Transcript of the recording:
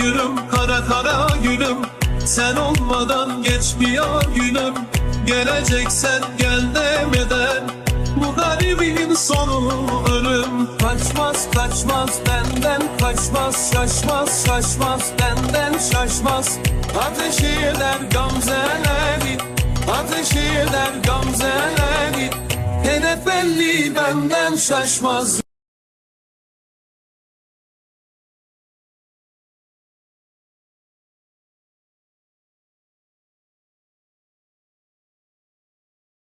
gülüm kara kara gülüm. Sen olmadan geçmiyor günüm. Geleceksen gel demeden. Bu garibin sonu ölüm. Kaçmaz kaçmaz benden kaçmaz. Şaşmaz şaşmaz benden şaşmaz. Ateş eder gamzeleri Ateş eder gamzeleri Hedef belli benden şaşmaz.